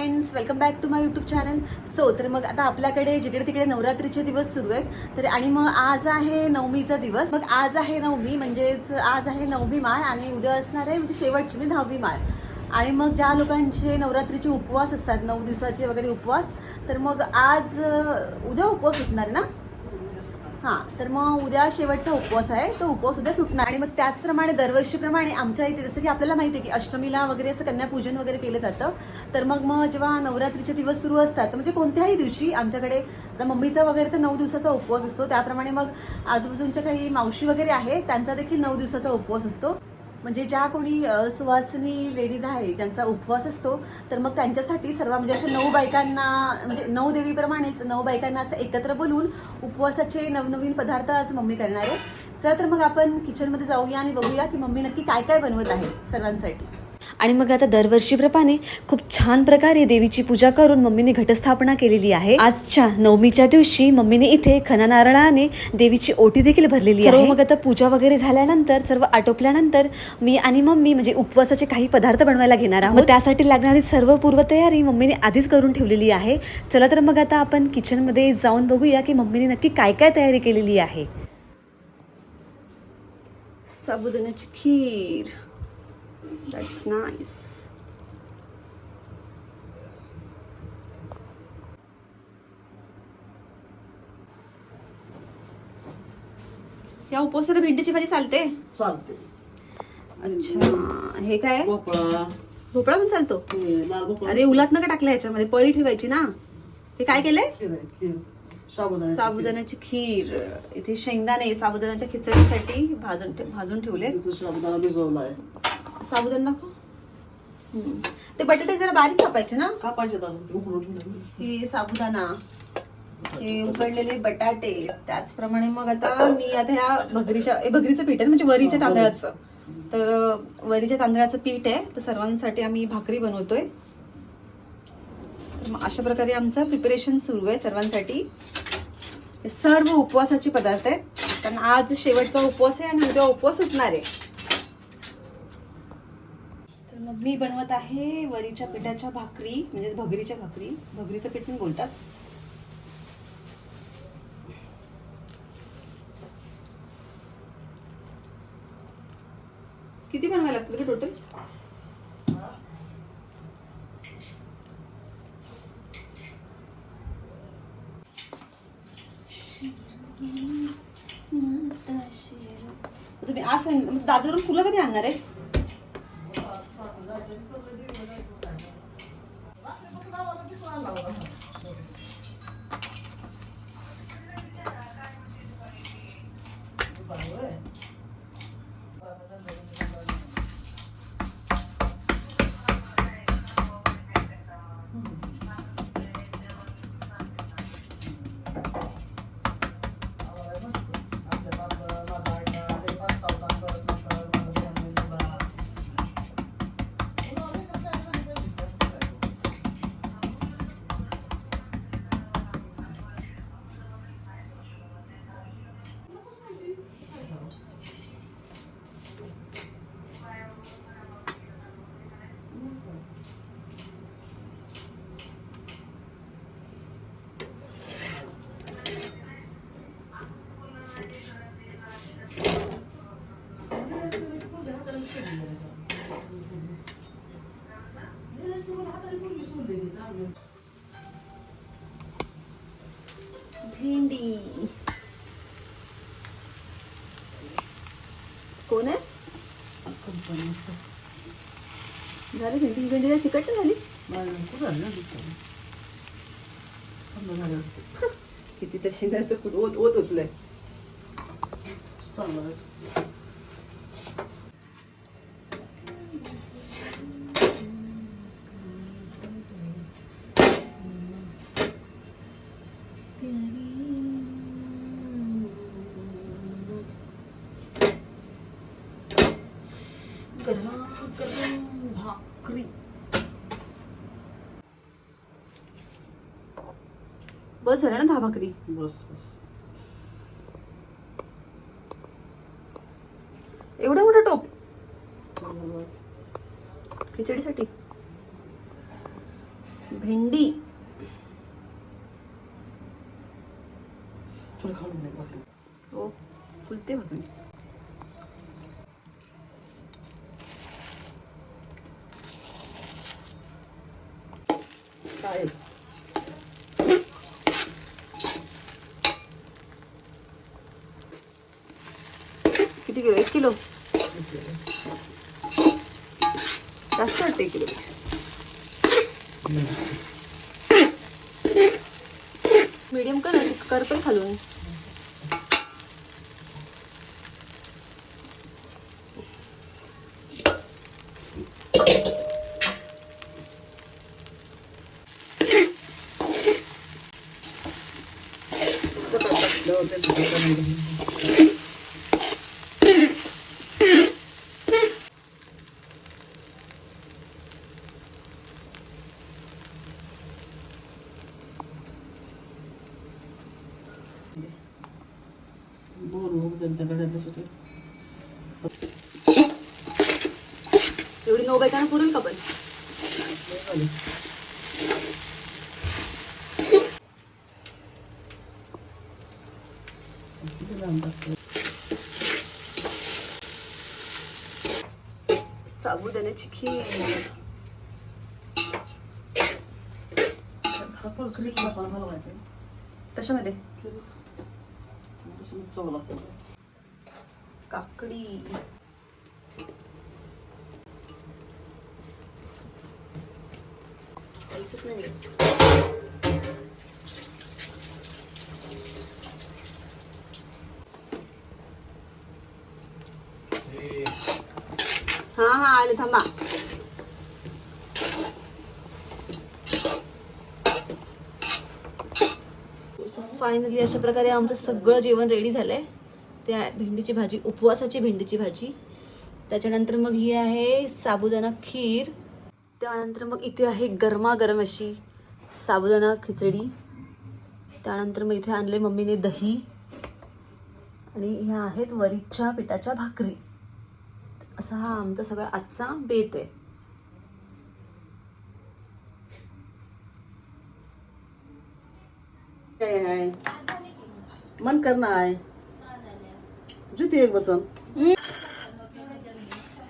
Friends welcome back to my YouTube channel so तर मग आता आपल्याकडे जिकडे तिकडे नवरात्रीचे दिवस सुरू आहेत तर आणि मग आज आहे नवमीचा दिवस. मग आज आहे नवमी म्हणजेच आज आहे नवमी माळ आणि उद्या असणार आहे म्हणजे शेवटची म्हणजे दहावी माळ. आणि मग ज्या लोकांचे नवरात्रीचे उपवास असतात नऊ दिवसाचे वगैरे उपवास तर मग आज उद्या उपवास उठणार ना? हां तर मग उद्या शेवटचा उपवास आहे. तो उपवास उद्या सुटणार आणि मग त्याचप्रमाणे दरवर्षीप्रमाणे आमच्या इथे जसं की आपल्याला माहिती आहे की अष्टमीला वगैरे असं कन्यापूजन वगैरे केलं जातं. तर मग मग जेव्हा नवरात्रीचे दिवस सुरू असतात तर म्हणजे कोणत्याही दिवशी आमच्याकडे मम्मीचा वगैरे तर नऊ दिवसाचा उपवास असतो. त्याप्रमाणे मग आजूबाजूंच्या काही मावशी वगैरे आहे त्यांचा देखील नऊ दिवसाचा उपवास असतो. म्हणजे ज्या कोणी सुवासनी सुवासिनी लेडीज आहे ज्यांचा उपवास असतो तर मग त्यांच्यासाठी सर्व म्हणजे अशा नऊ बायकांना म्हणजे नऊ देवीप्रमाणेच नऊ बायकांना असं एकत्र बोलून उपवासाचे नवनवीन पदार्थ आज मम्मी करणार आहे. चला तर मग आपण किचनमध्ये जाऊया आणि बघूया की मम्मी नक्की काय काय बनवत आहे सर्वांसाठी. आणि मग आता दरवर्षीप्रमाणे खूप छान प्रकारे देवीची पूजा करून मम्मीने घटस्थापना केलेली आहे. आजच्या नवमीच्या दिवशी मम्मीने इथे खना नारळाने देवीची ओटी देखील भरलेली आहे. मग आता पूजा वगैरे झाल्यानंतर सर्व आटोपल्यानंतर मी आणि मम्मी म्हणजे उपवासाचे काही पदार्थ बनवायला घेणार आहोत. त्यासाठी लागणारी सर्व पूर्वतयारी मम्मीने आधीच करून ठेवलेली आहे. चला तर मग आता आपण किचनमध्ये जाऊन बघूया की मम्मीने नक्की काय काय तयारी केलेली आहे. साबुदाण्याची खीर. दॅट्स नाईस या उपवासाला भेंडीची भाजी चालते? चालते. अच्छा. हे काय? भोपळा. भोपळा पण चालतो? हे लाल भोपळा. अरे उलात नका टाकलं याच्यामध्ये? पळी ठेवायची ना? हे काय केलंय? खीर आहे, खीर. साबुदाण्याची साबुदाण्याची खीर. इथे शेंगदाणे साबुदाण्याच्या खिचडीसाठी भाजून ठे- भाजून ठेवले खीर. इथं साबुदाणा भिजवला आहे साबुदाणा दाखव. हम्म. ते बटाटे जरा बारीक कापायचे ना? का पाहिजे अजून ते उकडून ठेवलं. हे साबुदाणा. हे उकडलेले बटाटे. त्याचप्रमाणे मग आता मी आता ह्या भगरीच्या हे भगरीचं पीठ आहे ना, म्हणजे वरीच्या तांदळाचं. तर वरीच्या तांदळाचं पीठ आहे. तर सर्वांसाठी आम्ही भाकरी बनवतोय. तर मग अशा प्रकारे आमचं प्रिपरेशन सुरू आहे सर्वांसाठी. हे सर्व उपवासाचे पदार्थ आहेत. कारण आज शेवटचा उपवास आहे आणि उद्या उपवास सुटणार आहे. मी बनवत आहे वरीच्या पिठाच्या भाकरी म्हणजे भगरीच्या भाकरी. भगरीचं पीठ पण बोलतात. किती बनवायला लागतं तुला टोटल तुम्ही आज दादरून फुलं कधी आणणार आहेस? भेंडी. कोण आहे? झाली भेंडी. भेंडी जरा चिकट नाही झाली? किती तर शेंगाचं कुठ ओत ओत ओतलंय. भाकरी बस झालं ना दहा भाकरी बस बस. एवढा मोठा टोप? खिचडीसाठी? भेंडी. बाकी. हो फुलते भाकरी. किती किलो? एक किलो? जास्त वाटतं एक किलोपेक्षा. मीडियम कर करपल खालून बोर होऊन त्यांच्याकडे आलं सुद्धा. एवढी नऊ बायकांना पुरेल का पण लय झाले. किती लांब टाकतो? साबुदाण्याची खीर आपण खरी आपण हलवायचं. कशामध्ये तसं चव लागतं. काकडी नाही. हा हा आले थांबा फायनली अशा प्रकारे आमचं सगळं जेवण रेडी झालंय. त्या भेंडीची भाजी उपवासाची भेंडीची भाजी. त्याच्यानंतर मग ही आहे साबुदाणा खीर. त्यानंतर मग इथे आहे गरमागरम अशी साबुदाणा खिचडी. त्यानंतर मग इथे आणले मम्मीने दही. आणि ह्या आहेत वरीच्या पिठाच्या भाकरी. असा हा आमचा सगळा आजचा बेत आहे. काय आहे मन करणार आहे जुती एक बसन तर दोघी जणी आल्या असतात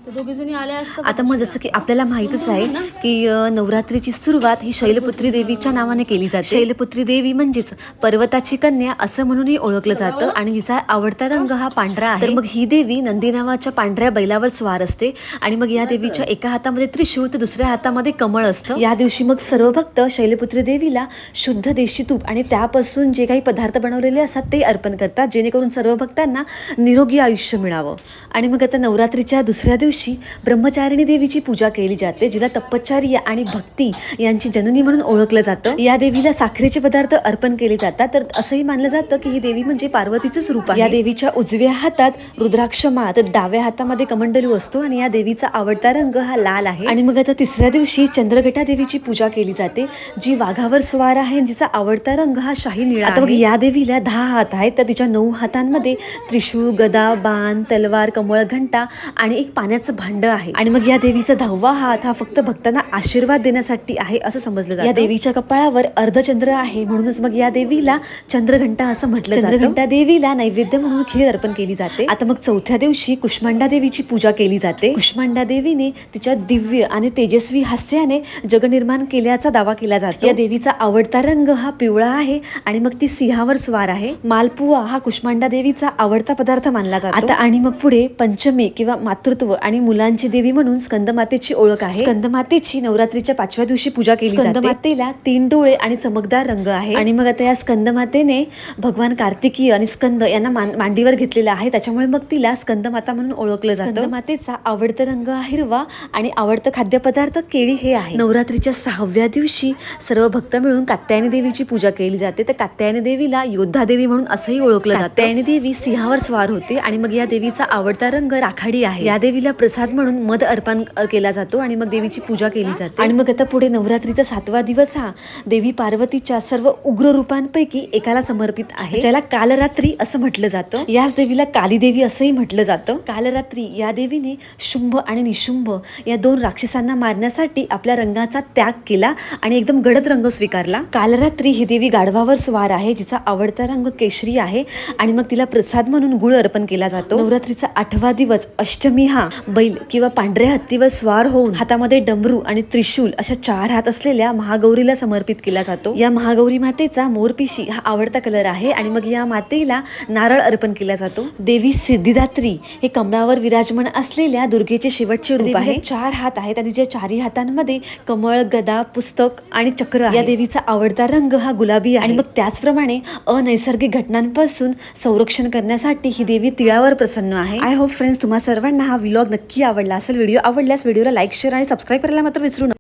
आता मग जसं की आपल्याला माहितच आहे की अ, नवरात्रीची सुरुवात ही शैलपुत्री देवीच्या नावाने केली जाते. शैलपुत्री देवी म्हणजेच पर्वताची कन्या असं म्हणूनही ओळखलं जातं आणि जिचा आवडता रंग हा पांढरा आहे. तर मग ही देवी नंदी नावाच्या पांढऱ्या बैलावर स्वार असते आणि मग या देवीच्या एका हातामध्ये त्रिशूळ तर दुसऱ्या हातामध्ये कमळ असतं. या दिवशी मग सर्व भक्त शैलपुत्री देवीला शुद्ध देशी तूप आणि त्यापासून जे काही पदार्थ बनवलेले असतात ते अर्पण करतात जेणेकरून सर्व भक्तांना निरोगी आयुष्य मिळावं. आणि मग आता नवरात्रीच्या दुसऱ्या दिवशी ब्रह्मचारिणी देवीची पूजा केली जाते जिला तपश्चर्य आणि भक्ती यांची जननी म्हणून ओळखलं जातं. या देवीला साखरेचे पदार्थ अर्पण केले जातात. तर असंही मानलं जातं की ही देवी म्हणजे पार्वतीचंच रूप आहे. या देवीच्या उजव्या हातात रुद्राक्ष माळ तर डाव्या हातामध्ये कमंडलू असतो आणि या देवीचा आवडता रंग हा लाल आहे. आणि मग आता तिसऱ्या दिवशी चंद्रघटा देवीची पूजा केली जाते जी वाघावर स्वार आहे जिचा आवडता रंग हा शाही निळा आता मग या देवीला दहा हात आहेत तर तिच्या नऊ हातांमध्ये त्रिशूळ गदा बाण तलवार कमळ घंटा आणि एक पाण्याचं भांड आहे. आणि मग या देवीचा दहावा हात हा फक्त भक्तांना आशीर्वाद देण्यासाठी आहे असं समजलं जातं. या देवीच्या कपाळावर अर्धचंद्र आहे. म्हणूनच मग या देवीला चंद्रघंटा असं म्हटलं जातं. चंद्रघंटा देवीला नैवेद्य म्हणून खीर अर्पण केली जाते. आता मग चौथ्या दिवशी कुष्मांडा देवीची पूजा केली जाते. कुष्मांडा देवीने तिच्या दिव्य आणि तेजस्वी हास्याने जगनिर्माण केल्याचा दावा केला जातो. या देवीचा आवडता रंग हा पिवळा आहे आणि मग ती सिंहावर स्वार आहे. मालपुआ हा कुष्मांडा देवीचा आवडता पदार्थ मानला जातो. आता आणि मग पुढे पंचमी किंवा मातृत्व आणि मुलांची देवी म्हणून स्कंदमातेची ओळख आहे. स्कंदमातेची नवरात्रीच्या पाचव्या दिवशी पूजा केली जाते. स्कंदमातेला तीन डोळे आणि चमकदार रंग आहे. आणि मग आता या स्कंदमातेने भगवान कार्तिकीय आणि स्कंद यांना मांडीवर घेतलेला आहे. त्याच्यामुळे मग तिला स्कंदमाता म्हणून ओळखलं जातं. स्कंदमातेचा आवडता रंग हिरवा आणि आवडतं खाद्यपदार्थ केळी हे आहे. नवरात्रीच्या सहाव्या दिवशी सर्व भक्त मिळून कात्यायनी देवीची पूजा केली जाते. तर कात्यायनी देवीला योद्धा देवी म्हणून असंही ओळखलं जातं. कात्यायनी देवी सिंहावर स्वार होते आणि मग या देवीचा आवडता रंग राखाडी आहे. या देवीला प्रसाद म्हणून मध अर्पण केला जातो आणि मग देवीची पूजा केली जाते. आणि मग आता पुढे नवरात्रीचा सातवा दिवस हा देवी पार्वतीच्या सर्व उग्र रूपांपैकी एकाला समर्पित आहे. ज्याला कालरात्री असं म्हटलं जातं. याच देवीला कालीदेवी असंही म्हटलं जातं. कालरात्री या देवीने शुंभ आणि निशुंभ या दोन राक्षसांना मारण्यासाठी आपल्या रंगाचा त्याग केला आणि एकदम गडद रंग स्वीकारला. कालरात्री ही देवी गाढवावर स्वार आहे जिचा आवडता रंग केशरी आहे आणि मग तिला प्रसाद म्हणून गुळ अर्पण केला जातो. नवरात्रीचा आठवा दिवस अष्टमी हा बैल किंवा पांढऱ्या हत्तीवर स्वार होऊन हातामध्ये डमरू आणि त्रिशूल अशा चार हात असलेल्या महागौरीला समर्पित केला जातो. या महागौरी मातेचा मोरपिशी हा आवडता कलर आहे आणि मग या मातेला नारळ अर्पण केला जातो. देवी सिद्धिदात्री हे कमळावर विराजमान असलेल्या दुर्गेचे शेवटचे रूप आहे. चार हात आहेत आणि ज्या चारही हातांमध्ये कमळ गदा पुस्तक आणि चक्र आहे. या देवीचा आवडता रंग हा गुलाबी आहे. आणि मग त्याचप्रमाणे अनैसर्गिक घटनांपासून संरक्षण करण्यासाठी ही देवी तिळावर प्रसन्न आहे. आय होप फ्रेंड्स तुम्हा सर्वांना हा व्लॉग नक्की आवडला असेल व्हिडिओ आवडल्यास व्हिडिओला लाईक शेअर आणि सबस्क्राईब करायला मात्र विसरू नका.